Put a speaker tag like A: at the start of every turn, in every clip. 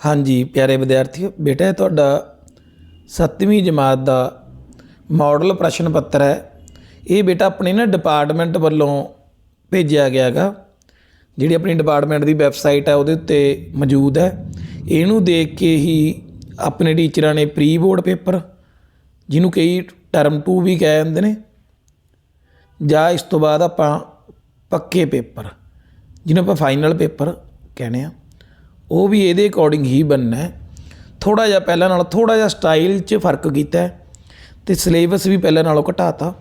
A: ਹਾਂਜੀ, ਪਿਆਰੇ ਵਿਦਿਆਰਥੀਓ ਬੇਟਾ, ਇਹ ਤੁਹਾਡਾ 7ਵੀਂ ਜਮਾਤ ਦਾ ਮਾਡਲ ਪ੍ਰਸ਼ਨ ਪੱਤਰ ਹੈ। ਇਹ ਬੇਟਾ ਆਪਣੇ ਨਾ ਡਿਪਾਰਟਮੈਂਟ ਵੱਲੋਂ ਭੇਜਿਆ ਗਿਆ ਹੈਗਾ ਜਿਹੜੀ ਆਪਣੀ ਡਿਪਾਰਟਮੈਂਟ ਦੀ ਵੈਬਸਾਈਟ ਹੈ, ਉਹਦੇ ਉੱਤੇ ਮੌਜੂਦ ਹੈ। ਇਹਨੂੰ ਦੇਖ ਕੇ ਹੀ ਆਪਣੇ ਟੀਚਰਾਂ ਨੇ ਪ੍ਰੀ ਬੋਰਡ ਪੇਪਰ ਜਿਹਨੂੰ ਕਈ ਟਰਮ 2 ਵੀ ਕਹਿ ਜਾਂਦੇ ਨੇ, ਜਾਂ ਇਸ ਤੋਂ ਬਾਅਦ ਆਪਾਂ ਪੱਕੇ ਪੇਪਰ ਜਿਹਨੂੰ ਆਪਾਂ ਫਾਈਨਲ ਪੇਪਰ ਕਹਿੰਦੇ ਆ ਉਹ ਵੀ ਇਹਦੇ ਅਕੋਰਡਿੰਗ ਹੀ ਬਣਨਾ ਹੈ। ਥੋੜਾ ਜਿਹਾ ਪਹਿਲਾਂ ਨਾਲੋਂ ਥੋੜਾ ਜਿਹਾ ਸਟਾਈਲ 'ਚ ਫ਼ਰਕ ਕੀਤਾ ਹੈ ਤੇ ਸਿਲੇਬਸ ਵੀ ਪਹਿਲਾਂ ਨਾਲੋਂ ਘਟਾਤਾ।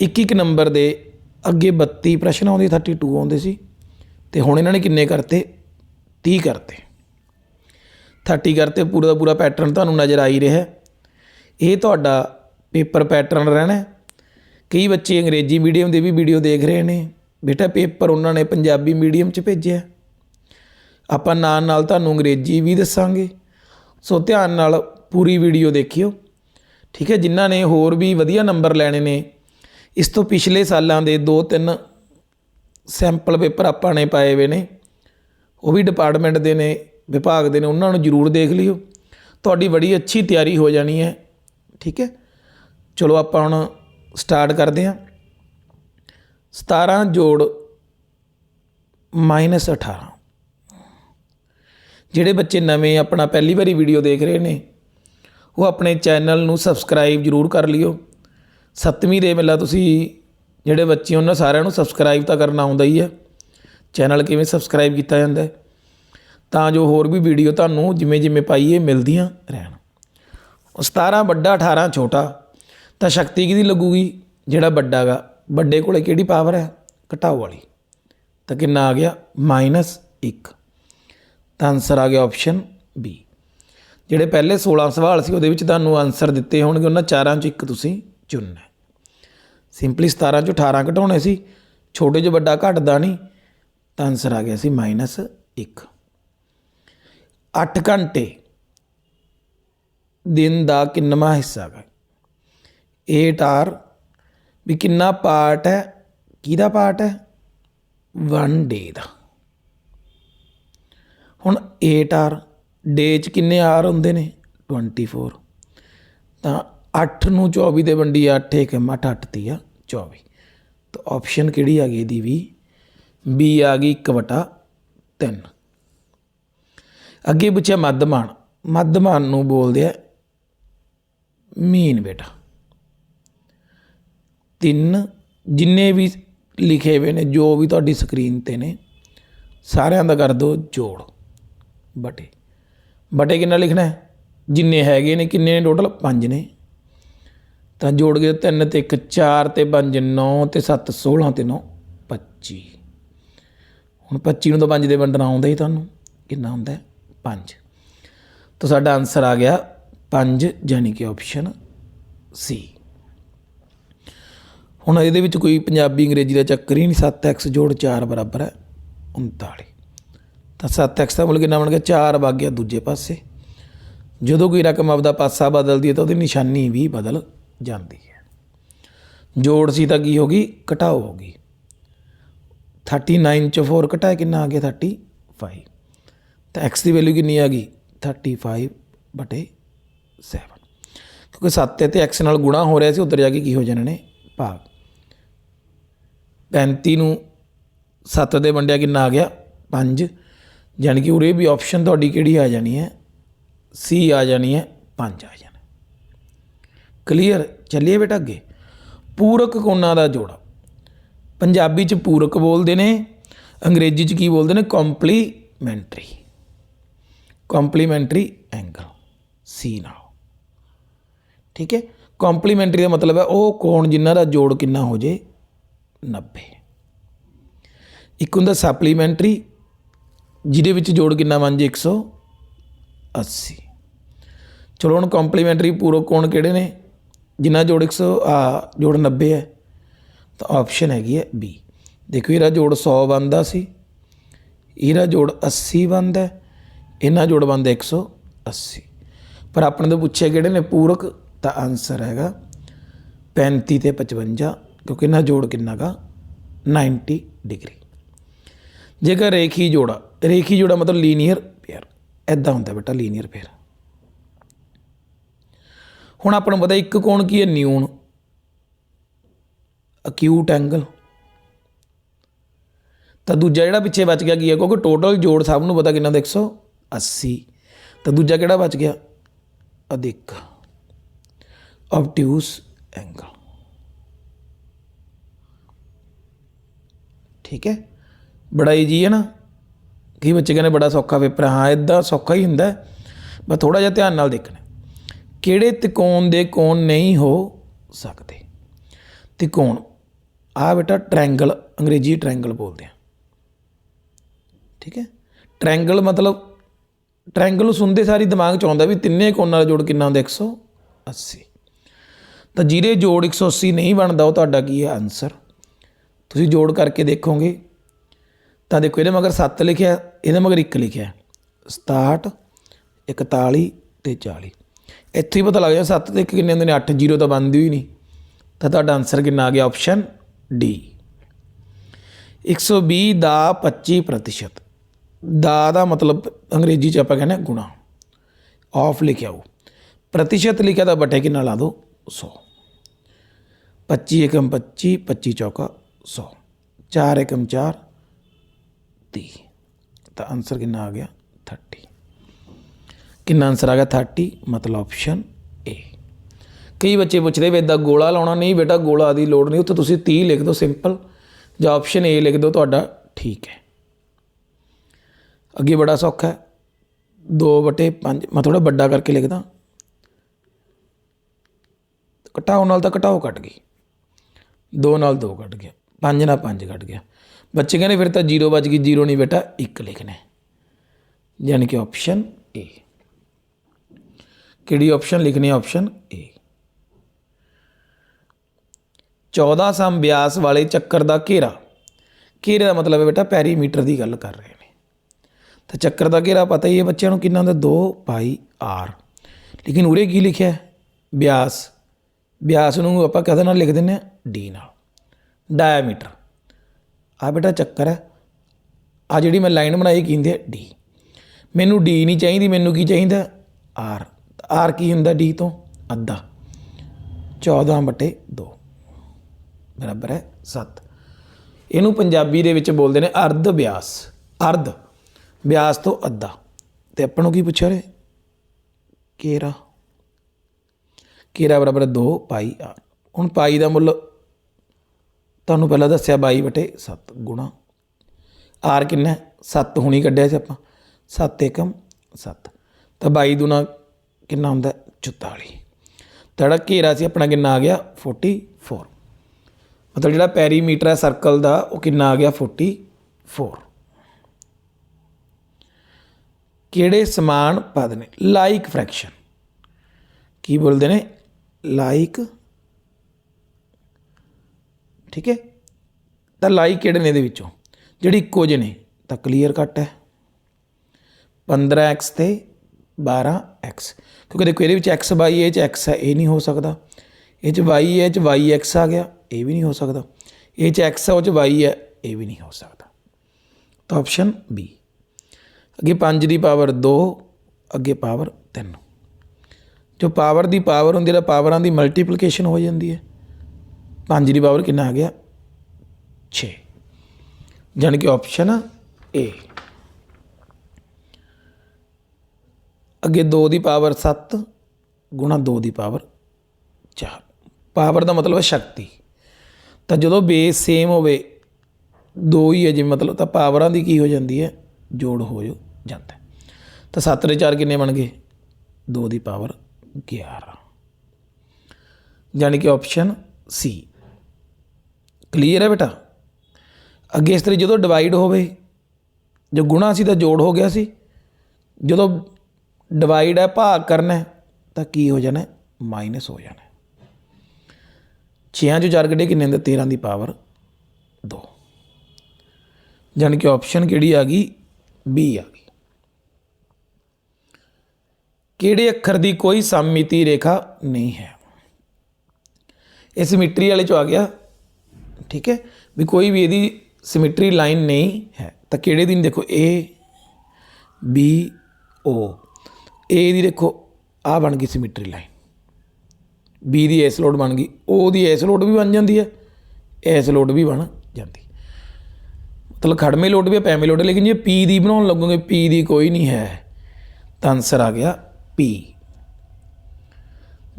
A: ਇੱਕ ਇੱਕ ਨੰਬਰ ਦੇ ਅੱਗੇ 32 ਪ੍ਰਸ਼ਨ ਆਉਂਦੇ 32 ਆਉਂਦੇ ਸੀ ਤੇ ਹੁਣ ਇਹਨਾਂ ਨੇ ਕਿੰਨੇ ਕਰਤੇ? 30 ਕਰਤੇ। 30 ਕਰਤੇ, ਪੂਰਾ ਦਾ ਪੂਰਾ ਪੈਟਰਨ ਤੁਹਾਨੂੰ ਨਜ਼ਰ ਆ ਹੀ ਰਿਹਾ ਇਹ ਤੁਹਾਡਾ ਪੇਪਰ ਪੈਟਰਨ ਰਹਿਣਾ ਕਈ ਬੱਚੇ ਅੰਗਰੇਜ਼ੀ ਮੀਡੀਅਮ ਦੇ ਵੀ ਵੀਡੀਓ ਦੇਖ ਰਹੇ ਨੇ। ਬੇਟਾ ਪੇਪਰ ਉਹਨਾਂ ਨੇ ਪੰਜਾਬੀ ਮੀਡੀਅਮ 'ਚ ਭੇਜਿਆ ਆਪਾਂ ਨਾਲ ਨਾਲ ਤੁਹਾਨੂੰ ਅੰਗਰੇਜ਼ੀ ਵੀ ਦੱਸਾਂਗੇ। ਸੋ ਧਿਆਨ ਨਾਲ ਪੂਰੀ ਵੀਡੀਓ ਦੇਖਿਓ। ਠੀਕ ਹੈ, ਜਿਨ੍ਹਾਂ ਨੇ ਹੋਰ ਵੀ ਵਧੀਆ ਨੰਬਰ ਲੈਣੇ ਨੇ, ਇਸ ਤੋਂ ਪਿਛਲੇ ਸਾਲਾਂ ਦੇ ਦੋ ਤਿੰਨ ਸੈਂਪਲ ਪੇਪਰ ਆਪਾਂ ਨੇ ਪਾਏ ਹੋਏ ਨੇ। ਉਹ ਵੀ ਡਿਪਾਰਟਮੈਂਟ ਦੇ ਨੇ, ਵਿਭਾਗ ਦੇ ਨੇ, ਉਹਨਾਂ ਨੂੰ ਜ਼ਰੂਰ ਦੇਖ ਲਿਓ। ਤੁਹਾਡੀ ਬੜੀ ਅੱਛੀ ਤਿਆਰੀ ਹੋ ਜਾਣੀ ਹੈ। ਠੀਕ ਹੈ, ਚਲੋ ਆਪਾਂ ਹੁਣ ਸਟਾਰਟ ਕਰਦੇ ਹਾਂ। 17 ਜੋੜ ਮਾਈਨਸ 18 ਜਿਹੜੇ ਬੱਚੇ ਨਵੇਂ ਆਪਣਾ ਪਹਿਲੀ ਵਾਰੀ ਵੀਡੀਓ ਦੇਖ ਰਹੇ ਨੇ, ਉਹ ਆਪਣੇ ਚੈਨਲ ਨੂੰ ਸਬਸਕ੍ਰਾਈਬ ਜ਼ਰੂਰ ਕਰ ਲਿਓ। ਸੱਤਵੀਂ ਦੇ ਵੇਲਾ ਤੁਸੀਂ ਜਿਹੜੇ ਬੱਚੇ ਉਹਨਾਂ ਸਾਰਿਆਂ ਨੂੰ ਸਬਸਕ੍ਰਾਈਬ ਤਾਂ ਕਰਨਾ ਆਉਂਦਾ ਹੀ ਹੈ। ਚੈਨਲ ਕਿਵੇਂ ਸਬਸਕ੍ਰਾਈਬ ਕੀਤਾ ਜਾਂਦਾ ਹੈ? ਤਾਂ ਜੋ ਹੋਰ ਵੀ ਵੀਡੀਓ ਤੁਹਾਨੂੰ ਜਿਵੇਂ ਜਿਵੇਂ ਪਾਈਏ ਮਿਲਦੀਆਂ ਰਹਿਣ। ਉਹ 17 ਵੱਡਾ 18 ਛੋਟਾ, ਤਾਂ ਸ਼ਕਤੀ ਕਿਹਦੀ ਲੱਗੂਗੀ? ਜਿਹੜਾ ਵੱਡਾ ਗਾ। ਵੱਡੇ ਕੋਲੇ ਕਿਹੜੀ ਪਾਵਰ ਹੈ? ਘਟਾਓ ਵਾਲੀ। ਤਾਂ ਕਿੰਨਾ ਆ ਗਿਆ? -1 ਤਾਂ ਆਨਸਰ ਆ ਗਿਆ ਆਪਸ਼ਨ ਬੀ ਜਿਹੜੇ ਪਹਿਲੇ 16 ਸਵਾਲ ਸੀ, ਉਹਦੇ ਵਿੱਚ ਤੁਹਾਨੂੰ ਆਨਸਰ ਦਿੱਤੇ ਹੋਣਗੇ, ਉਹਨਾਂ ਚਾਰਾਂ ਚੋਂ ਇੱਕ ਤੁਸੀਂ ਚੁਣਨਾ ਸਿੰਪਲੀ 17 ਚੋਂ 18 ਘਟਾਉਣੇ ਸੀ, ਛੋਟੇ ਜਿਹਾ ਵੱਡਾ ਘਟਦਾ ਨਹੀਂ, ਤਾਂ ਆਨਸਰ ਆ ਗਿਆ ਸੀ -1 8 ਘੰਟੇ ਦਿਨ ਦਾ ਕਿੰਨਵਾਂ ਹਿੱਸਾ ਹੈ 8 ਆਰ ਵੀ ਕਿੰਨਾ ਪਾਰਟ ਹੈ, ਕਿਹਦਾ ਪਾਰਟ ਹੈ? 1 ਡੇ ਦਾ। ਹੁਣ 8 ਆਰ ਡੇ ਚ ਕਿੰਨੇ ਆਰ ਹੁੰਦੇ ਨੇ? 24 ਤਾਂ 8 ਨੂੰ 24 ਦੇ ਵੰਡੀ 8 ਇੱਕ ਮਟ 8 ਤੀ ਆ 24 ਤਾਂ ਆਪਸ਼ਨ ਕਿਹੜੀ ਆ ਗਈ ਇਹਦੀ ਵੀ? ਬੀ ਆ ਗਈ 1 ਵਟਾ 3 ਅੱਗੇ ਪੁੱਛਿਆ ਮੱਧਮਾਨ। ਮੱਧਮਾਨ ਨੂੰ ਬੋਲਦੇ ਆ ਮੀਨ ਬੇਟਾ। ਤਿੰਨ ਜਿੰਨੇ ਵੀ ਲਿਖੇ ਹੋਏ ਨੇ, ਜੋ ਵੀ ਤੁਹਾਡੀ ਸਕਰੀਨ ਤੇ ਨੇ, ਸਾਰਿਆਂ ਦਾ ਕਰ ਦਿਓ ਜੋੜ। ਬਟੇ। ਬਟੇ ਕਿੰਨਾ ਲਿਖਣਾ ਹੈ? ਜਿੰਨੇ ਹੈਗੇ ਨੇ, ਕਿੰਨੇ ਨੇ ਟੋਟਲ 5 ਨੇ। ਤਾਂ ਜੋੜ ਕੇ 3 ਤੇ 1 4 ਤੇ 5 9 ਤੇ 7 16 ਤੇ 9 25 ਹੁਣ 25 ਨੂੰ ਤਾਂ 5 ਦੇ ਵੰਡਣਾ ਆਉਂਦਾ ਹੀ ਤੁਹਾਨੂੰ। ਕਿੰਨਾ ਹੁੰਦਾ 5 ਤਾਂ ਸਾਡਾ ਆਨਸਰ ਆ ਗਿਆ 5 ਯਾਨੀ ਕਿ ਆਪਸ਼ਨ ਸੀ ਹੁਣ ਇਹਦੇ ਵਿੱਚ ਕੋਈ ਪੰਜਾਬੀ, ਅੰਗਰੇਜ਼ੀ ਦਾ ਚੱਕਰ ਹੀ ਨਹੀਂ। 7x ਜੋੜ 4 ਬਰਾਬਰ ਹੈ 39 ਤਾਂ 7x ਦਾ ਮੁੱਲ ਕਿੰਨਾ ਬਣ ਗਿਆ 4 ਵਗ ਗਿਆ ਦੂਜੇ ਪਾਸੇ। ਜਦੋਂ ਕੋਈ ਰਕਮ ਆਪਦਾ ਪਾਸਾ ਬਦਲਦੀ ਹੈ ਤਾਂ ਉਹਦੀ ਨਿਸ਼ਾਨੀ ਵੀ ਬਦਲ ਜਾਂਦੀ ਹੈ। ਜੋੜ ਸੀ ਤਾਂ ਕੀ ਹੋ ਗਈ? ਘਟਾਓ ਹੋ ਗਈ। 39 ਚੋਂ 4 ਘਟਾਇਆ ਕਿੰਨਾ ਆ ਗਿਆ? 35 ਤਾਂ x ਦੀ ਵੈਲਿਊ ਕਿੰਨੀ ਆ ਗਈ? 35 ਬਟੇ 7 ਕਿਉਂਕਿ 7 ਤੇ x ਨਾਲ ਗੁਣਾ ਹੋ ਰਿਹਾ ਸੀ, ਉੱਧਰ ਜਾ ਕੇ ਕੀ ਹੋ ਜਾਣੇ ਨੇ? ਭਾਗ। 35 ਨੂੰ 7 ਦੇ ਵੰਡਿਆ ਕਿੰਨਾ ਆ ਗਿਆ? 5 ਯਾਨੀ ਕਿ ਉਰੇ ਵੀ ਆਪਸ਼ਨ ਤੁਹਾਡੀ ਕਿਹੜੀ ਆ ਜਾਣੀ ਹੈ? ਸੀ ਆ ਜਾਣੀ ਹੈ 5 ਆ ਜਾਣਾ। ਕਲੀਅਰ ਚੱਲੀਏ ਬੇਟਾ ਅੱਗੇ। ਪੂਰਕ ਕੋਣਾਂ ਦਾ ਜੋੜਾ? ਪੰਜਾਬੀ ਚ ਪੂਰਕ ਬੋਲਦੇ ਨੇ, ਅੰਗਰੇਜ਼ੀ ਚ ਕੀ ਬੋਲਦੇ ਨੇ? ਕੰਪਲੀਮੈਂਟਰੀ ਕੰਪਲੀਮੈਂਟਰੀ ਐਂਗਲ ਸੀ ਨਾਲ। ਠੀਕ ਹੈ? ਕੰਪਲੀਮੈਂਟਰੀ ਦਾ ਮਤਲਬ ਹੈ ਉਹ ਕੋਣ ਜਿਨ੍ਹਾਂ ਦਾ ਜੋੜ ਕਿੰਨਾ ਹੋ ਜੇ? 90 ਇੱਕ ਹੁੰਦਾ ਸਪਲੀਮੈਂਟਰੀ ਜਿਹਦੇ ਵਿੱਚ ਜੋੜ ਕਿੰਨਾ ਬਣ ਜੇ 180 ਚਲੋ ਹੁਣ ਕੰਪਲੀਮੈਂਟਰੀ ਪੂਰਕ ਕੋਣ ਕਿਹੜੇ ਨੇ? ਜਿਨ੍ਹਾਂ ਜੋੜ 100 ਆ ਜੋੜ 90 ਹੈ, ਤਾਂ ਆਪਸ਼ਨ ਹੈਗੀ ਹੈ ਬੀ ਦੇਖੋ ਇਹਦਾ ਜੋੜ 100 ਬਣਦਾ ਸੀ, ਇਹਦਾ ਜੋੜ 80 ਬਣਦਾ ਇਹਨਾਂ ਜੋੜ ਬਣਦਾ 180 ਪਰ ਆਪਣੇ ਤੋਂ ਪੁੱਛਿਆ ਕਿਹੜੇ ਨੇ ਪੂਰਕ, ਤਾਂ ਆਨਸਰ ਹੈਗਾ 35 ਤੇ 55 ਕਿਉਂਕਿ ਇਹਨਾਂ ਜੋੜ ਕਿੰਨਾ ਗਾ? 90 ਡਿਗਰੀ। ਜੇਕਰ ਰੇਖੀ ਜੋੜਾ ਰੇਖੀ ਜੋੜਾ ਮਤਲਬ ਲੀਨੀਅਰ ਪੇਅਰ ਐਦਾਂ ਹੁੰਦਾ ਬੇਟਾ, ਲੀਨੀਅਰ ਪੇਅਰ ਹੁਣ ਆਪਾਂ ਨੂੰ ਪਤਾ ਇੱਕ ਕੋਣ ਕੀ ਹੈ? ਨਿਊਨ। ਅਕਿਊਟ ਐਂਗਲ ਤਾਂ ਦੂਜਾ ਜਿਹੜਾ ਪਿੱਛੇ ਬਚ ਗਿਆ ਕੀ ਹੈ? ਕਿਉਂਕਿ ਟੋਟਲ ਜੋੜ ਸਭ ਨੂੰ ਪਤਾ ਕਿੰਨਾ ਦਾ 180 ਤਾਂ ਦੂਜਾ ਕਿਹੜਾ ਬਚ ਗਿਆ? ਅਧਿਕ। ਆਬਟਿਊਸ ਐਂਗਲ ਠੀਕ ਹੈ? ਬੜਾ ਈਜੀ ਹੈ ਨਾ। ਕਈ ਬੱਚੇ ਕਹਿੰਦੇ ਬੜਾ ਸੌਖਾ ਪੇਪਰ ਹਾਂ। ਇਦਾਂ ਸੌਖਾ ਹੀ ਹੁੰਦਾ। ਹੈ। ਬਸ ਥੋੜਾ ਜਿਹਾ ਧਿਆਨ ਨਾਲ ਦੇਖਣਾ। ਕਿਹੜੇ ਤਿਕੋਣ ਦੇ ਕੋਣ ਨਹੀਂ ਹੋ ਸਕਦੇ? ਤਿਕੋਣ। ਆ ਬੇਟਾ ਟ੍ਰਾਇੰਗਲ ਅੰਗਰੇਜ਼ੀ ਟ੍ਰਾਇੰਗਲ ਬੋਲਦੇ ਆ। ਠੀਕ ਹੈ? ਟ੍ਰਾਇੰਗਲ ਮਤਲਬ ਟ੍ਰਾਇੰਗਲ ਨੂੰ ਸੁਣਦੇ ਸਾਰੀ ਦਿਮਾਗ 'ਚ ਆਉਂਦਾ ਵੀ ਤਿੰਨੇ ਕੋਣਾਂ ਦਾ ਜੋੜ ਕਿੰਨਾ ਹੁੰਦਾ? 180 ਤਾਂ ਜਿਹਦੇ ਜੋੜ 180 ਨਹੀਂ ਬਣਦਾ, ਉਹ ਤੁਹਾਡਾ ਕੀ ਹੈ? ਆਨਸਰ ਤੁਸੀਂ ਜੋੜ ਕਰਕੇ ਦੇਖੋਗੇ। ਤਾਂ ਦੇਖੋ ਇਹਦੇ ਮਗਰ 7 ਲਿਖਿਆ, ਇਹਦੇ ਮਗਰ 1 ਲਿਖਿਆ। 67 41 ਤੇ 40 ਇੱਥੇ ਹੀ ਪਤਾ ਲੱਗ ਜਾਵੇ 7 ਤੇ 1 ਕਿੰਨੇ ਹੁੰਦੇ ਨੇ? 8 0 ਤਾਂ ਬਣਦੀ ਹੀ ਨਹੀਂ। ਤਾਂ ਤੁਹਾਡਾ ਆਨਸਰ ਕਿੰਨਾ ਆ ਗਿਆ? ਆਪਸ਼ਨ ਡੀ 120 ਦਾ 25 ਪ੍ਰਤੀਸ਼ਤ। ਦਾ ਦਾ ਮਤਲਬ ਅੰਗਰੇਜ਼ੀ ਚ ਆਪਾਂ ਕਹਿੰਦੇ ਹਾਂ ਗੁਣਾ। ਆਫ ਲਿਖਿਆ ਹੋ ਪ੍ਰਤੀਸ਼ਤ ਲਿਖਿਆ ਤਾਂ ਬਟੇ ਕਿੰਨਾ ਲਾ ਦੋ? 100 25 ਏਕਮ 25 25 ਚੌਕਾ 100 4 ਏਕਮ 4 30 ਤਾਂ ਆਨਸਰ ਕਿੰਨਾ ਆ ਗਿਆ? 30 ਕਿੰਨਾ ਆਨਸਰ ਆ ਗਿਆ? 30 ਮਤਲਬ ਆਪਸ਼ਨ ਏ ਕਈ ਬੱਚੇ ਪੁੱਛਦੇ, ਵੀ ਇਦਾਂ ਗੋਲਾ ਲਾਉਣਾ ਨਹੀਂ, ਬੇਟਾ ਗੋਲਾ ਦੀ ਲੋੜ ਨਹੀਂ, ਉੱਥੇ ਤੁਸੀਂ 30 ਲਿਖ ਦਿਓ ਸਿੰਪਲ ਜਾਂ ਆਪਸ਼ਨ ਏ ਲਿਖ ਦਿਓ, ਤੁਹਾਡਾ ਠੀਕ ਹੈ। ਅੱਗੇ ਬੜਾ ਸੌਖਾ ਹੈ। 2 ਬਟੇ 5 ਮੈਂ ਥੋੜਾ ਵੱਡਾ ਕਰਕੇ ਲਿਖਦਾ। ਘਟਾਓ ਨਾਲ ਤਾਂ ਘਟਾਓ ਕੱਟ ਗਈ। 2 ਨਾਲ 2 ਕੱਟ ਗਿਆ। 5 ਨਾਲ 5 ਕੱਟ ਗਿਆ। ਬੱਚੇ ਕਹਿੰਦੇ ਫਿਰ ਤਾਂ 0 ਬਚ ਗਈ 0 ਨਹੀਂ ਬੇਟਾ 1 ਲਿਖਣਾ ਹੈ। ਯਾਨੀ ਕਿ ਆਪਸ਼ਨ ਏ ਕਿਹੜੀ ਆਪਸ਼ਨ ਲਿਖਣੀ ਹੈ ਆਪਸ਼ਨ ਏ 14 ਸਮ ਵਿਆਸ ਵਾਲੇ ਚੱਕਰ ਦਾ ਘੇਰਾ। ਘੇਰੇ ਦਾ ਮਤਲਬ ਹੈ ਬੇਟਾ ਪੈਰੀਮੀਟਰ ਦੀ ਗੱਲ ਕਰ ਰਹੇ ਨੇ। ਤਾਂ ਚੱਕਰ ਦਾ ਘੇਰਾ ਪਤਾ ਹੀ ਹੈ ਬੱਚਿਆਂ ਨੂੰ ਕਿੰਨਾ ਹੁੰਦਾ? 2 ਪਾਈ ਆਰ। ਲੇਕਿਨ ਉਰੇ ਕੀ ਲਿਖਿਆ ਹੈ? ਵਿਆਸ ਵਿਆਸ ਨੂੰ ਆਪਾਂ ਕਦੇ ਨਾਲ ਲਿਖ ਦਿੰਦੇ ਆ ਡੀ ਨਾਲ। ਡਾਇਆਮੀਟਰ ਆ ਬੇਟਾ ਚੱਕਰ ਹੈ। ਆ ਜਿਹੜੀ ਮੈਂ ਲਾਈਨ ਬਣਾਈ ਕੀ ਹੁੰਦੀ ਹੈ? ਡੀ ਮੈਨੂੰ ਡੀ ਨਹੀਂ ਚਾਹੀਦੀ, ਮੈਨੂੰ ਕੀ ਚਾਹੀਦਾ? ਆਰ ਆਰ ਕੀ ਹੁੰਦਾ ਡੀ ਤੋਂ? ਅੱਧਾ। 14 ਬਟੇ 2 ਬਰਾਬਰ ਹੈ 7 ਇਹਨੂੰ ਪੰਜਾਬੀ ਦੇ ਵਿੱਚ ਬੋਲਦੇ ਨੇ ਅਰਧ ਵਿਆਸ ਅਰਧ। ਵਿਆਸ ਤੋਂ ਅੱਧਾ। ਤੇ ਆਪਾਂ ਨੂੰ ਕੀ ਪੁੱਛਿਆ ਰੇ ਕੇਰਾ। ਕੇਰਾ ਬਰਾਬਰ 2 ਪਾਈ ਆਰ ਹੁਣ ਪਾਈ ਦਾ ਮੁੱਲ ਤੁਹਾਨੂੰ ਪਹਿਲਾਂ ਦੱਸਿਆ 22 ਬਟੇ 7 ਗੁਣਾ। ਆਰ ਕਿੰਨਾ 7 ਹੁਣੀ ਕੱਢਿਆ ਸੀ ਆਪਾਂ। 7 ਏਕਮ 7 ਤਾਂ 22 ਦੁਣਾ ਕਿੰਨਾ ਹੁੰਦਾ? 44 ਤਾਂ ਜਿਹੜਾ ਘੇਰਾ ਸੀ ਆਪਣਾ ਕਿੰਨਾ ਆ ਗਿਆ? 44 ਮਤਲਬ ਜਿਹੜਾ ਪੈਰੀਮੀਟਰ ਹੈ ਸਰਕਲ ਦਾ, ਉਹ ਕਿੰਨਾ ਆ ਗਿਆ? 44 ਕਿਹੜੇ ਸਮਾਨ ਪਦ ਨੇ? ਲਾਈਕ ਫ੍ਰੈਕਸ਼ਨ ਕੀ ਬੋਲਦੇ ਨੇ? ਲਾਈਕ ਠੀਕ ਹੈ? ਤਾਂ ਲਾਈ ਕਿਹੜੇ ਨੇ ਇਹਦੇ ਵਿੱਚੋਂ? ਜਿਹੜੀ ਇੱਕੋ ਜਿਹੇ ਨੇ, ਤਾਂ ਕਲੀਅਰ ਕੱਟ ਹੈ। 15x ਤੇ 12x ਕਿਉਂਕਿ ਦੇਖੋ, ਇਹਦੇ ਵਿੱਚ x, y ਇਹ ਚ x ਹੈ, ਇਹ ਨਹੀਂ ਹੋ ਸਕਦਾ। ਇਹ ਚ y ਹੈ ਇਹ ਚ yx ਆ ਗਿਆ, ਇਹ ਵੀ ਨਹੀਂ ਹੋ ਸਕਦਾ। ਇਹ ਚ x ਹੈ, ਉਹ ਚ y ਹੈ, ਇਹ ਵੀ ਨਹੀਂ ਹੋ ਸਕਦਾ। ਤਾਂ ਆਪਸ਼ਨ ਬੀ ਅੱਗੇ 5 ਦੀ ਪਾਵਰ 2 ਅੱਗੇ ਪਾਵਰ 3 ਜੋ ਪਾਵਰ ਦੀ ਪਾਵਰ ਹੁੰਦੀ ਹੈ ਪਾਵਰਾਂ ਦੀ ਮਲਟੀਪਲੀਕੇਸ਼ਨ ਹੋ ਜਾਂਦੀ ਹੈ। 5 ਦੀ ਪਾਵਰ ਕਿੰਨਾ ਆ ਗਿਆ? 6 ਜਾਣੀ ਕਿ ਆਪਸ਼ਨ ਏ ਅੱਗੇ 2 ਦੀ ਪਾਵਰ 7 ਗੁਣਾ 2 ਦੀ ਪਾਵਰ 4 ਪਾਵਰ ਦਾ ਮਤਲਬ ਹੈ ਸ਼ਕਤੀ। ਤਾਂ ਜਦੋਂ ਬੇਸ ਸੇਮ ਹੋਵੇ, ਦੋ ਹੀ ਹੈ ਜੇ ਮਤਲਬ ਤਾਂ ਪਾਵਰਾਂ ਦੀ ਕੀ ਹੋ ਜਾਂਦੀ ਹੈ? ਜੋੜ ਹੋ ਜਾਂਦਾ ਤਾਂ 7 ਦੇ 4 ਕਿੰਨੇ ਬਣ ਗਏ? 2 ਦੀ ਪਾਵਰ 11 ਯਾਨੀ ਕਿ ਆਪਸ਼ਨ ਸੀ ਕਲੀਅਰ ਹੈ ਬੇਟਾ। ਅੱਗੇ ਇਸ ਤਰ੍ਹਾਂ ਜਦੋਂ ਡਿਵਾਈਡ ਹੋਵੇ, ਜੋ ਗੁਣਾ ਸੀ ਤਾਂ ਜੋੜ ਹੋ ਗਿਆ ਸੀ। ਜਦੋਂ ਡਿਵਾਈਡ ਹੈ, ਭਾਗ ਕਰਨਾ ਤਾਂ ਕੀ ਹੋ ਜਾਣਾ ਮਾਈਨਸ ਹੋ ਜਾਣਾ 6 ਚੋਂ 4 ਕੱਢੇ ਕਿੰਨੇ ਹੁੰਦੇ? 13 ਦੀ ਪਾਵਰ 2 ਜਾਣੀ ਕਿ ਆਪਸ਼ਨ ਕਿਹੜੀ ਆ ਗਈ? ਬੀ ਆ ਗਈ। ਕਿਹੜੇ ਅੱਖਰ ਦੀ ਕੋਈ ਸਮਮਿਤੀ ਰੇਖਾ ਨਹੀਂ ਹੈ। ਇਹ ਸਿਮੈਟਰੀ ਵਾਲੇ ਚ ਆ ਗਿਆ। ਠੀਕ ਹੈ? ਵੀ ਕੋਈ ਵੀ ਇਹਦੀ ਸਿਮੈਟਰੀ ਲਾਈਨ ਨਹੀਂ ਹੈ। ਤਾਂ ਕਿਹੜੇ ਦਿਨ ਦੇਖੋ? A, B, O A ਦੀ ਦੇਖੋ, ਆ ਬਣ ਗਈ ਸਿਮੈਟਰੀ ਲਾਈਨ B ਦੀ ਐਸ ਲੋਡ ਬਣ ਗਈ। O ਦੀ ਇਸ ਲੋਡ ਵੀ ਬਣ ਜਾਂਦੀ ਹੈ। ਇਸ ਲੋਡ ਵੀ ਬਣ ਜਾਂਦੀ। ਮਤਲਬ ਖੜਮੇ ਲੋਡ ਵੀ ਹੈ ਪੈਵੇਂ ਲੋਡ ਲੇਕਿਨ ਜੇ P ਦੀ ਬਣਾਉਣ ਲੱਗੋਗੇ, P ਦੀ ਕੋਈ ਨਹੀਂ ਹੈ। ਤਾਂ ਆਨਸਰ ਆ ਗਿਆ P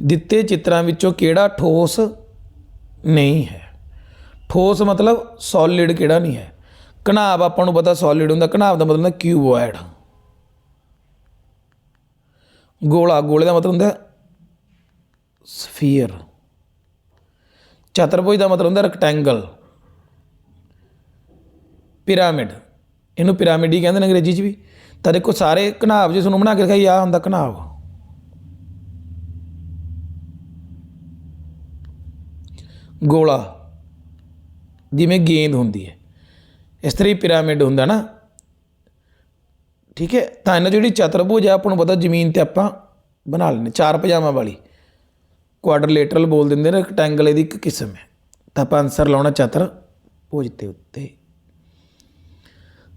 A: ਦਿੱਤੇ ਚਿੱਤਰਾਂ ਵਿੱਚੋਂ ਕਿਹੜਾ ਠੋਸ ਨਹੀਂ ਹੈ? ਠੋਸ ਮਤਲਬ ਸੋਲਿਡ ਕਿਹੜਾ ਨਹੀਂ ਹੈ? ਘਨਾਬ ਆਪਾਂ ਨੂੰ ਪਤਾ ਸੋਲਿਡ ਹੁੰਦਾ ਘਨਾਬ ਦਾ ਮਤਲਬ ਹੁੰਦਾ ਕਿਊਬੋਇਡ ਗੋਲਾ, ਗੋਲੇ ਦਾ ਮਤਲਬ ਹੁੰਦਾ ਸਫੀਅਰ ਚਤੁਰਭੁਜ ਦਾ ਮਤਲਬ ਹੁੰਦਾ ਰੈਕਟੈਂਗਲ ਪਿਰਾਮਿਡ ਇਹਨੂੰ ਪਿਰਾਮਿਡ ਹੀ ਕਹਿੰਦੇ ਨੇ ਅੰਗਰੇਜ਼ੀ 'ਚ ਵੀ। ਤਾਂ ਦੇਖੋ ਸਾਰੇ ਘਨਾਬ ਜੇ ਤੁਹਾਨੂੰ ਬਣਾ ਕੇ ਦਿਖਾਈ ਆ ਹੁੰਦਾ ਘਨਾਬ ਗੋਲਾ। ਜਿਵੇਂ ਗੇਂਦ ਹੁੰਦੀ ਹੈ। ਇਸ ਤਰ੍ਹਾਂ ਹੀ ਪਿਰਾਮਿਡ ਹੁੰਦਾ ਨਾ। ਠੀਕ ਹੈ? ਤਾਂ ਇਹਨਾਂ ਜਿਹੜੀ ਚਤੁਰਭੁਜ ਹੈ ਆਪਾਂ ਨੂੰ ਪਤਾ ਜ਼ਮੀਨ ਤੇ ਆਪਾਂ ਬਣਾ ਲੈਂਦੇ ਚਾਰ ਪਜਾਮਾ ਵਾਲੀ। ਕੁਆਡਰਲੇਟਰਲ ਬੋਲ ਦਿੰਦੇ ਨੇ ਰੈਕਟੈਂਗਲ ਇਹਦੀ ਇੱਕ ਕਿਸਮ ਹੈ। ਤਾਂ ਆਪਾਂ ਆਨਸਰ ਲਾਉਣਾ ਚਤੁਰਭੁਜ ਦੇ ਉੱਤੇ।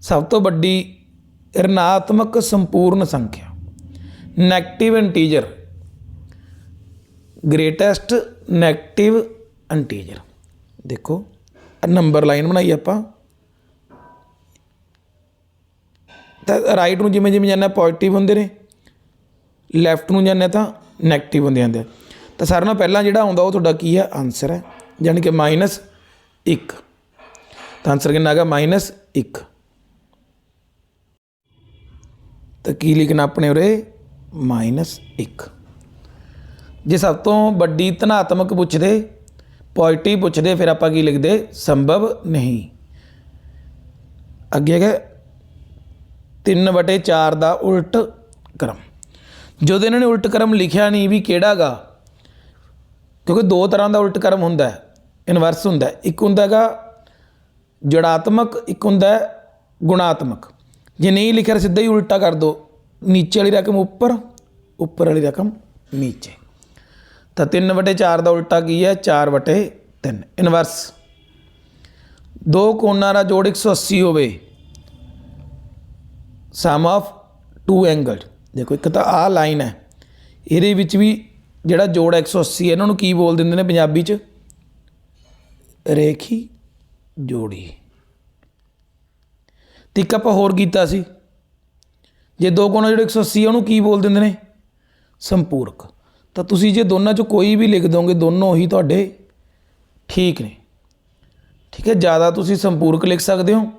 A: ਸਭ ਤੋਂ ਵੱਡੀ ਰਿਣਾਤਮਕ ਸੰਪੂਰਨ ਸੰਖਿਆ। Negative integer greatest negative integer ਦੇਖੋ। ਨੰਬਰ ਲਾਈਨ ਬਣਾਈ ਆਪਾਂ। ਤਾਂ ਰਾਈਟ ਨੂੰ ਜਿਵੇਂ ਜਿਵੇਂ ਜਾਂਦਾ ਪੋਜ਼ਿਟਿਵ ਹੁੰਦੇ ਨੇ ਲੈਫਟ ਨੂੰ ਜਾਂਦੇ ਤਾਂ ਨੈਗੇਟਿਵ ਹੁੰਦੇ ਜਾਂਦੇ ਆ। ਤਾਂ ਸਾਰਿਆਂ ਨਾਲ ਪਹਿਲਾਂ ਜਿਹੜਾ ਆਉਂਦਾ ਉਹ ਤੁਹਾਡਾ ਕੀ ਹੈ ਆਨਸਰ ਹੈ। ਯਾਨੀ ਕਿ ਮਾਈਨਸ 1 ਤਾਂ ਆਨਸਰ ਕਿੰਨਾ ਹੈਗਾ ਮਾਈਨਸ 1 ਤਾਂ ਕੀ ਲਿਖਣਾ ਆਪਣੇ ਉਰੇ? ਮਾਈਨਸ 1 ਜੇ ਸਭ ਤੋਂ ਵੱਡੀ ਧਨਾਤਮਕ ਪੁੱਛਦੇ ਪੋਜ਼ਿਟਿਵ ਪੁੱਛਦੇ, ਫਿਰ ਆਪਾਂ ਕੀ ਲਿਖਦੇ? ਸੰਭਵ ਨਹੀਂ। ਅੱਗੇ ਹੈਗਾ 3 ਵਟੇ 4 ਦਾ ਉਲਟ ਕਰਮ। ਜਦੋਂ ਇਹਨਾਂ ਨੇ ਉਲਟ ਕਰਮ ਲਿਖਿਆ ਨਹੀਂ ਵੀ ਕਿਹੜਾਗਾ, ਕਿਉਂਕਿ ਦੋ ਤਰ੍ਹਾਂ ਦਾ ਉਲਟ ਕਰਮ ਹੁੰਦਾ ਹੈ। ਇਨਵਰਸ ਹੁੰਦਾ ਹੈ। ਇੱਕ ਹੁੰਦਾ ਹੈਗਾ ਜੜਾਤਮਕ, ਇੱਕ ਹੁੰਦਾ ਗੁਣਾਤਮਕ। ਜੇ ਨਹੀਂ ਲਿਖਿਆ ਤਾਂ ਸਿੱਧਾ ਹੀ ਉਲਟਾ ਕਰ ਦੋ। ਨੀਚੇ ਵਾਲੀ ਰਕਮ ਉੱਪਰ ਉੱਪਰ ਵਾਲੀ ਰਕਮ ਨੀਚੇ। ਤਾਂ 3 ਵਟੇ 4 ਦਾ ਉਲਟਾ ਕੀ ਹੈ? 4 ਵਟੇ 3 ਇਨਵਰਸ। ਦੋ ਕੋਣਾਂ ਦਾ ਜੋੜ 180 ਹੋਵੇ। ਸਮ ਆਫ ਟੂ ਐਂਗਲ ਦੇਖੋ, ਇੱਕ ਤਾਂ ਆਹ ਲਾਈਨ ਹੈ। ਇਹਦੇ ਵਿੱਚ ਵੀ ਜਿਹੜਾ ਜੋੜ 180 ਹੈ, ਇਹਨਾਂ ਨੂੰ ਕੀ ਬੋਲ ਦਿੰਦੇ ਨੇ ਪੰਜਾਬੀ 'ਚ? ਰੇਖੀ ਜੋੜੀ। ਤੇ ਆਪਾਂ ਹੋਰ ਕੀਤਾ ਸੀ। ਜੇ ਦੋ ਕੋਣਾਂ ਜਿਹੜੇ 180 ਆ ਉਹਨੂੰ ਕੀ ਬੋਲ ਦਿੰਦੇ ਨੇ? ਸੰਪੂਰਕ। ਤਾਂ ਤੁਸੀਂ ਜੇ ਦੋਨਾਂ 'ਚੋਂ ਕੋਈ ਵੀ ਲਿਖ ਦੋਗੇ, ਦੋਨੋਂ ਹੀ ਤੁਹਾਡੇ ਠੀਕ ਨੇ। ਠੀਕ ਹੈ, ਜ਼ਿਆਦਾ ਤੁਸੀਂ ਸੰਪੂਰਕ ਲਿਖ ਸਕਦੇ ਹੋ,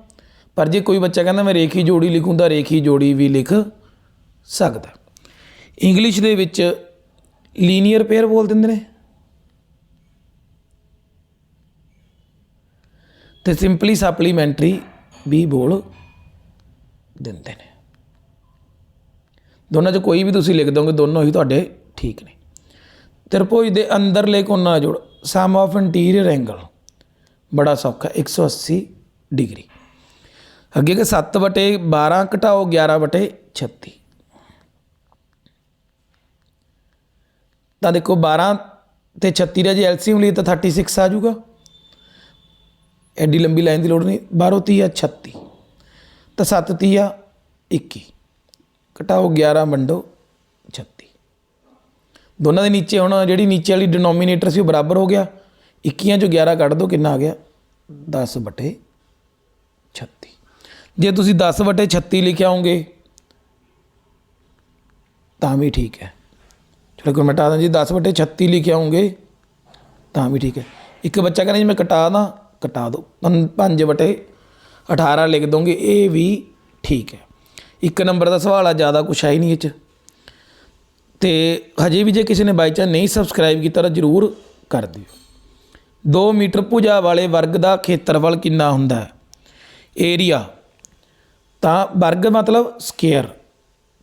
A: ਪਰ ਜੇ ਕੋਈ ਬੱਚਾ ਕਹਿੰਦਾ ਮੈਂ ਰੇਖੀ ਜੋੜੀ ਲਿਖੂੰ ਤਾਂ ਰੇਖੀ ਜੋੜੀ ਵੀ ਲਿਖ ਸਕਦਾ ਇੰਗਲਿਸ਼ ਦੇ ਵਿੱਚ ਲੀਨੀਅਰ ਪੇਅਰ ਬੋਲ ਦਿੰਦੇ ਨੇ। ਤੇ ਸਿੰਪਲੀ ਸਪਲੀਮੈਂਟਰੀ ਵੀ ਬੋਲ ਦਿੰਦੇ ਨੇ। ਦੋਨਾਂ 'ਚ ਕੋਈ ਵੀ ਤੁਸੀਂ ਲਿਖ ਦੋਗੇ, ਦੋਨੋਂ ਹੀ ਤੁਹਾਡੇ ਠੀਕ ਨੇ। ਤ੍ਰਿਭੁਜ ਦੇ ਅੰਦਰਲੇ ਕੋਨਾ ਦਾ ਜੋੜ। ਸਮ ਆਫ ਇੰਟੀਰੀਅਰ ਐਂਗਲ ਬੜਾ ਸੌਖਾ 180 ਡਿਗਰੀ। ਅੱਗੇ ਕਿ 7 ਵਟੇ 12 ਘਟਾਓ 11 ਵਟੇ 36 ਤਾਂ ਦੇਖੋ 12 ਤੇ 36 ਦਾ ਜੇ ਐਲਸੀਐਮ ਲਈ ਤਾਂ 36 ਆ ਜਾਊਗਾ। ਐਡੀ ਲੰਬੀ ਲਾਈਨ ਦੀ ਲੋੜ ਨਹੀਂ। 12 30 ਆ 36 ਤਾਂ 7 30 ਆ 21 ਘਟਾਓ 11 ਵੰਡੋ ਦੋਨਾਂ ਦੇ ਨੀਚੇ ਹੁਣ ਜਿਹੜੀ ਨੀਚੇ ਵਾਲੀ ਡਿਨੋਮੀਨੇਟਰ ਸੀ ਉਹ ਬਰਾਬਰ ਹੋ ਗਿਆ। 21 ਚੋਂ 11 ਕੱਢ ਦੋ, ਕਿੰਨਾ ਆ ਗਿਆ? 10 ਬਟੇ 36 ਜੇ ਤੁਸੀਂ 10 ਬਟੇ 36 ਲਿਖਿਆ ਹੋਗੇ ਤਾਂ ਵੀ ਠੀਕ ਹੈ। ਚਲੋ ਕੋਈ ਮਿਟਾ ਦਾਂ ਜੀ 10 ਬਟੇ 36 ਲਿਖਿਆ ਹੋਗੇ ਤਾਂ ਵੀ ਠੀਕ ਹੈ। ਇੱਕ ਬੱਚਾ ਕਹਿੰਦਾ ਜੀ ਮੈਂ ਕਟਾ ਦਾਂ, ਕਟਾ ਦੋ। 5 ਬਟੇ 18 ਲਿਖ ਦੋਗੇ, ਇਹ ਵੀ ਠੀਕ ਹੈ। ਇੱਕ ਨੰਬਰ ਦਾ ਸਵਾਲ ਆ, ਜ਼ਿਆਦਾ ਕੁਛ ਹੈ ਹੀ ਨਹੀਂ ਇਹ 'ਚ। ਤੇ ਹਜੇ ਵੀ ਜੇ ਕਿਸੇ ਨੇ ਬਾਈ ਚਾਂਸ ਨਹੀਂ ਸਬਸਕ੍ਰਾਈਬ ਕੀਤਾ ਤਾਂ ਜਰੂਰ ਕਰ ਦਿਓ। 2 ਮੀਟਰ ਭੁਜਾ ਵਾਲੇ ਵਰਗ ਦਾ ਖੇਤਰਫਲ ਕਿੰਨਾ ਹੁੰਦਾ ਹੈ? ਏਰੀਆ ਤਾਂ ਵਰਗ ਮਤਲਬ ਸਕੁਅਰ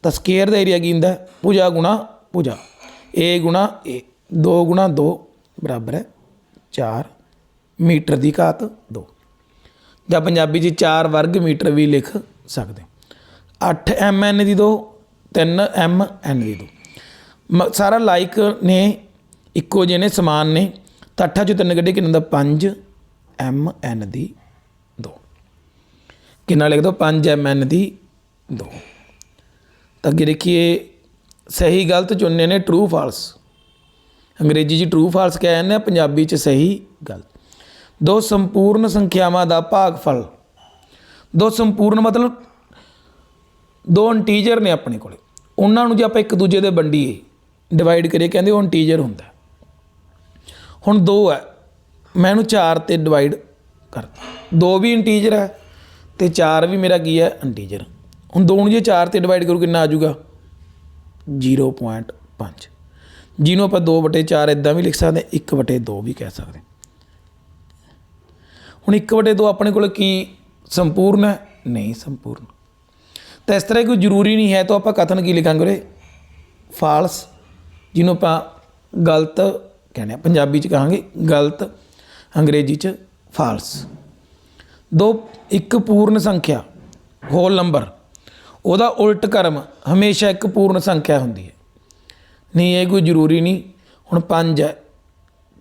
A: ਤਾਂ ਸਕੁਅਰ ਦਾ ਏਰੀਆ ਕੀ ਹੁੰਦਾ ਭੁਜਾ ਗੁਣਾ ਭੁਜਾ। a ਗੁਣਾ a 2 ਗੁਣਾ 2 ਬਰਾਬਰ ਹੈ 4 ਮੀਟਰ ਦੀ ਘਾਤ 2 ਜਾਂ ਪੰਜਾਬੀ 'ਚ 4 ਵਰਗ ਮੀਟਰ ਵੀ ਲਿਖ ਸਕਦੇ ਹੋ। 8 mn ਦੀ ਦੋ 3 mn ਦੀ ਦੋ। ਸਾਰਾ ਲਾਈਕ ਨੇ, ਇੱਕੋ ਜਿਹੇ ਨੇ, ਸਮਾਨ ਨੇ। ਤਾਂ 8 ਚੋਂ ਤਿੰਨ ਕੱਢੇ, ਕਿੰਨਾ ਦਾ? 5 mn ਦੀ 2 ਕਿੰਨਾ ਲਿਖ ਦੋ? 5 mn ਦੀ 2 ਤਾਂ ਅੱਗੇ ਦੇਖੀਏ, ਸਹੀ ਗਲਤ ਚੁਣਨੇ ਨੇ ਟਰੂ ਫਾਲਸ ਅੰਗਰੇਜ਼ੀ 'ਚ ਟਰੂ ਫਾਲਸ ਕਹਿ ਜਾਂਦੇ ਆ ਪੰਜਾਬੀ 'ਚ ਸਹੀ ਗਲਤ। ਦੋ ਸੰਪੂਰਨ ਸੰਖਿਆਵਾਂ ਦਾ ਭਾਗਫਲ ਦੋ ਸੰਪੂਰਨ ਮਤਲਬ, ਦੋ ਇੰਟੀਜਰ ਨੇ ਆਪਣੇ ਕੋਲੇ। ਉਹਨਾਂ ਨੂੰ ਜੇ ਆਪਾਂ ਇੱਕ ਦੂਜੇ ਦੇ ਵੰਡੀਏ ਡਿਵਾਈਡ ਕਰੀਏ, ਕਹਿੰਦੇ ਉਹ ਇੰਟੀਜਰ ਹੁੰਦਾ। ਹੁਣ 2 ਹੈ, ਮੈਂ ਇਹਨੂੰ 4 ਤੇ ਡਿਵਾਈਡ ਕਰਦਾ 2 ਵੀ ਇੰਟੀਜਰ ਹੈ ਤੇ 4 ਵੀ ਮੇਰਾ ਕੀ ਹੈ ਇੰਟੀਜਰ ਹੁਣ 2 ਨੂੰ ਜੇ 4 ਤੇ ਡਿਵਾਈਡ ਕਰੂ, ਕਿੰਨਾ ਆ ਜਾਊਗਾ? 0.5 ਜਿਹਨੂੰ ਆਪਾਂ 2 ਵਟੇ 4 ਇਦਾਂ ਵੀ ਲਿਖ ਸਕਦੇ 1 ਵਟੇ 2 ਵੀ ਕਹਿ ਸਕਦੇ। ਹੁਣ 1 ਵਟੇ 2 ਆਪਣੇ ਕੋਲ ਕੀ ਸੰਪੂਰਨ ਹੈ? ਨਹੀਂ ਸੰਪੂਰਨ। ਤਾਂ ਇਸ ਤਰ੍ਹਾਂ ਕੋਈ ਜ਼ਰੂਰੀ ਨਹੀਂ ਹੈ, ਤਾਂ ਆਪਾਂ ਕਥਨ ਕੀ ਲਿਖਾਂਗੇ ਫਾਲਸ ਜਿਹਨੂੰ ਆਪਾਂ ਗਲਤ ਕਹਿੰਦੇ ਆ, ਪੰਜਾਬੀ ਚ ਕਹਾਂਗੇ ਗਲਤ, ਅੰਗਰੇਜ਼ੀ ਚ ਫਾਲਸ ਦੋ, ਇੱਕ ਪੂਰਨ ਸੰਖਿਆ ਹੋਲ ਨੰਬਰ ਉਹਦਾ ਉਲਟ ਕਰਮ ਹਮੇਸ਼ਾ ਇੱਕ ਪੂਰਨ ਸੰਖਿਆ ਹੁੰਦੀ ਹੈ। ਨਹੀਂ, ਇਹ ਕੋਈ ਜ਼ਰੂਰੀ ਨਹੀਂ। ਹੁਣ 5 ਹੈ।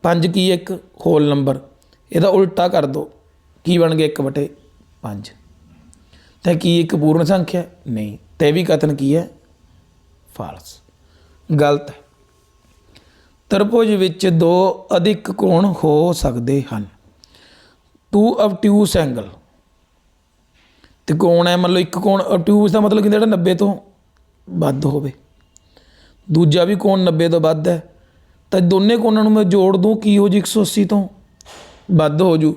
A: 5 ਕੀ ਹੈ? ਇੱਕ ਹੋਲ ਨੰਬਰ ਇਹਦਾ ਉਲਟਾ ਕਰ ਦੋ। ਕੀ ਬਣ ਗਿਆ 1 ਵਟੇ 5 ਤਾਂ ਕੀ ਇੱਕ ਪੂਰਨ ਸੰਖਿਆ? ਨਹੀਂ। ਤੇ ਇਹ ਵੀ ਕਥਨ ਕੀ ਹੈ? ਫਾਲਸ ਗਲਤ ਹੈ। ਤਰਪੁਜ ਵਿੱਚ ਦੋ ਅਧਿਕ ਕੋਣ ਹੋ ਸਕਦੇ ਹਨ। ਟੂ ਆਬਟਿਊਸ ਐਂਗਲ ਤਿਕੋਣ ਹੈ ਮਤਲਬ ਇੱਕ ਕੋਣ ਆਬਟਿਊਸ ਦਾ ਮਤਲਬ ਕਿ ਜਿਹੜਾ 90 ਤੋਂ ਵੱਧ ਹੋਵੇ। ਦੂਜਾ ਵੀ ਕੋਣ 90 ਤੋਂ ਵੱਧ ਹੈ, ਤਾਂ ਦੋਨੇ ਕੋਣਾਂ ਨੂੰ ਮੈਂ ਜੋੜ ਦੂੰ, ਕੀ ਹੋ ਜੀ 180 ਤੋਂ ਵੱਧ ਹੋ ਜੂ।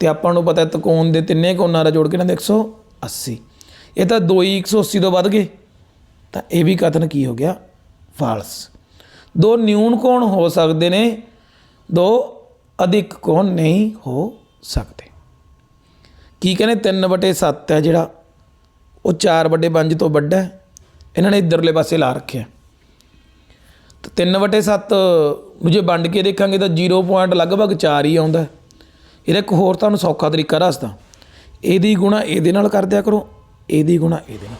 A: ਤੇ ਆਪਾਂ ਨੂੰ ਪਤਾ ਹੈ ਤਕੋਣ ਦੇ ਤਿੰਨੇ ਕੋਣਾਂ ਦਾ ਜੋੜ ਕੇ ਨਾ 180 ਇਹ ਤਾਂ ਦੋ ਹੀ 180 ਤੋਂ ਵੱਧ ਗਏ, ਤਾਂ ਇਹ ਵੀ ਕਥਨ ਕੀ ਹੋ ਗਿਆ? ਫਾਲਸ। ਦੋ ਨਿਊਨ ਕੋਣ ਹੋ ਸਕਦੇ ਨੇ, ਦੋ ਅਧਿਕ ਕੋਣ ਨਹੀਂ ਹੋ ਸਕਦੇ। ਕੀ ਕਹਿੰਦੇ 3 ਬਟੇ 7 ਹੈ ਜਿਹੜਾ, ਉਹ 4 ਬਟੇ 5 ਤੋਂ ਵੱਡਾ ਹੈ, ਇਹਨਾਂ ਨੇ ਇਧਰਲੇ ਪਾਸੇ ਲਾ ਰੱਖਿਆ। ਤਾਂ 3 ਵਟੇ 7 ਨੂੰ ਜੇ ਵੰਡ ਕੇ ਦੇਖਾਂਗੇ ਤਾਂ 0 ਪੁਆਇੰਟ ਲਗਭਗ 4 ਹੀ ਆਉਂਦਾ ਇਹਦਾ ਇੱਕ ਹੋਰ ਤੁਹਾਨੂੰ ਸੌਖਾ ਤਰੀਕਾ ਦੱਸਦਾ, ਇਹਦੀ ਗੁਣਾ ਇਹਦੇ ਨਾਲ ਕਰ ਦਿਆ ਕਰੋ, ਇਹਦੀ ਗੁਣਾ ਇਹਦੇ ਨਾਲ।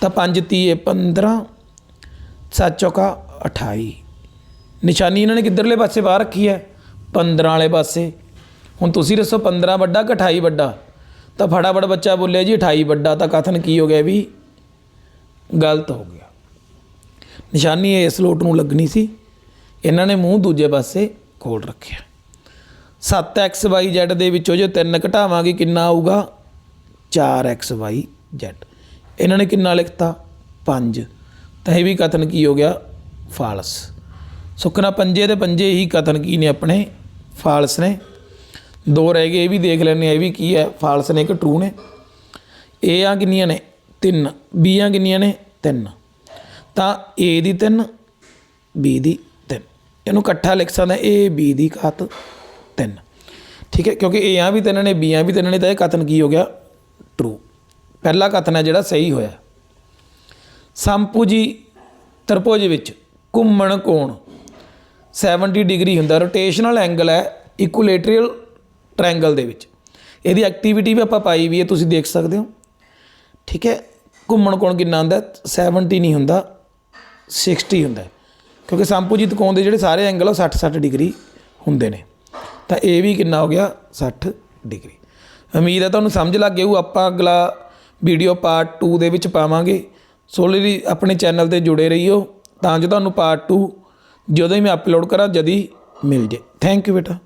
A: ਤਾਂ 5 ਤੀਏ 15 ਸੱਤ ਚੌਕਾ 28 ਨਿਸ਼ਾਨੀ ਇਹਨਾਂ ਨੇ ਕਿੱਧਰਲੇ ਪਾਸੇ ਬਾਹਰ ਰੱਖੀ ਹੈ? 15 ਵਾਲੇ ਪਾਸੇ। ਹੁਣ ਤੁਸੀਂ ਦੱਸੋ 15 ਵੱਡਾ ਕਿ 28 ਵੱਡਾ? ਤਾਂ ਫਟਾਫਟ ਬੱਚਾ ਬੋਲਿਆ ਜੀ 28 ਵੱਡਾ, ਤਾਂ ਕਥਨ ਕੀ ਹੋ ਗਿਆ ਵੀ? ਗਲਤ ਹੋ ਗਿਆ। ਨਿਸ਼ਾਨੀ ਇਸ ਲੋਟ ਨੂੰ ਲੱਗਣੀ ਸੀ। ਇਹਨਾਂ ਨੇ ਮੂੰਹ ਦੂਜੇ ਪਾਸੇ ਖੋਲ ਰੱਖਿਆ। 7xyz ਦੇ ਵਿੱਚੋਂ ਜੇ 3 ਘਟਾਵਾਂਗੇ, ਕਿੰਨਾ ਆਊਗਾ? 4xyz ਇਹਨਾਂ ਨੇ ਕਿੰਨਾ ਲਿਖਤਾ? 5 ਤਾਂ ਇਹ ਵੀ ਕਥਨ ਕੀ ਹੋ ਗਿਆ? ਫਾਲਸ। ਸੁਖਨਾ ਪੰਜੇ ਦੇ ਪੰਜੇ ਹੀ ਕਥਨ ਕੀ ਨੇ ਆਪਣੇ? ਫਾਲਸ ਨੇ। ਦੋ ਰਹਿ ਗਏ, ਇਹ ਵੀ ਦੇਖ ਲੈਣੇ ਇਹ ਵੀ ਕੀ ਹੈ? ਫਾਲਸ ਨੇ ਕਿ ਟਰੂ ਨੇ। ਏ ਆ ਕਿੰਨੀਆਂ ਨੇ? ਤਿੰਨ। ਬੀ ਆ ਕਿੰਨੀਆਂ ਨੇ? ਤਿੰਨ। ਤਾਂ ਏ ਦੀ ਤਿੰਨ ਬੀ ਦੀ ਤਿੰਨ। ਇਹਨੂੰ ਇਕੱਠਾ ਲਿਖ ਸਕਦਾ ਏ ਬੀ ਦੀ ਘਾਤ ਤਿੰਨ। ਠੀਕ ਹੈ, ਕਿਉਂਕਿ ਏ ਆ ਵੀ ਤਿੰਨ ਨੇ ਬੀ ਆ ਵੀ ਤਿੰਨ ਨੇ, ਤਾਂ ਇਹ ਕਥਨ ਕੀ ਹੋ ਗਿਆ? ਟਰੂ ਪਹਿਲਾ ਕਥਨ ਹੈ ਜਿਹੜਾ ਸਹੀ ਹੋਇਆ। ਸੰਪੂਜੀ ਤਰਪੋਜ ਵਿੱਚ, ਘੁੰਮਣ ਕੋਣ? 70 ਡਿਗਰੀ ਹੁੰਦਾ, ਰੋਟੇਸ਼ਨਲ ਐਂਗਲ ਹੈ ਇਕੁਲੇਟਰਲ ਟ੍ਰਾਇੰਗਲ ਦੇ ਵਿੱਚ। ਇਹਦੀ ਐਕਟੀਵਿਟੀ ਵੀ ਆਪਾਂ ਪਾਈ ਵੀ ਹੈ, ਤੁਸੀਂ ਦੇਖ ਸਕਦੇ ਹੋ। ਠੀਕ ਹੈ, ਘੁੰਮਣ ਕੋਣ ਕਿੰਨਾ ਹੁੰਦਾ ਹੈ? 70 ਨਹੀਂ ਹੁੰਦਾ 60 ਹੁੰਦਾ ਹੈ। ਕਿਉਂਕਿ ਸੰਪੂਜਿਤ ਕੋਣ ਦੇ ਜਿਹੜੇ ਸਾਰੇ ਐਂਗਲ ਉਹ 60 60 ਡਿਗਰੀ ਹੁੰਦੇ ਨੇ। ਤਾਂ ਇਹ ਵੀ ਕਿੰਨਾ ਹੋ ਗਿਆ 60 ਡਿਗਰੀ। ਉਮੀਦ ਹੈ ਤੁਹਾਨੂੰ ਸਮਝ ਲੱਗ ਗਿਆ ਹੋਊ, ਆਪਾਂ ਅਗਲਾ ਵੀਡੀਓ ਪਾਰਟ 2 ਦੇ ਵਿੱਚ ਪਾਵਾਂਗੇ। ਸੋ ਲਈ ਆਪਣੇ ਚੈਨਲ ਤੇ ਜੁੜੇ ਰਹੀਓ। ਤਾਂ ਜੋ ਤੁਹਾਨੂੰ ਪਾਰਟ 2 ਜਦੋਂ ਹੀ ਮੈਂ ਅਪਲੋਡ ਕਰਾਂ ਜਦੀ ਮਿਲ ਜੇ। ਥੈਂਕ ਯੂ ਬੇਟਾ।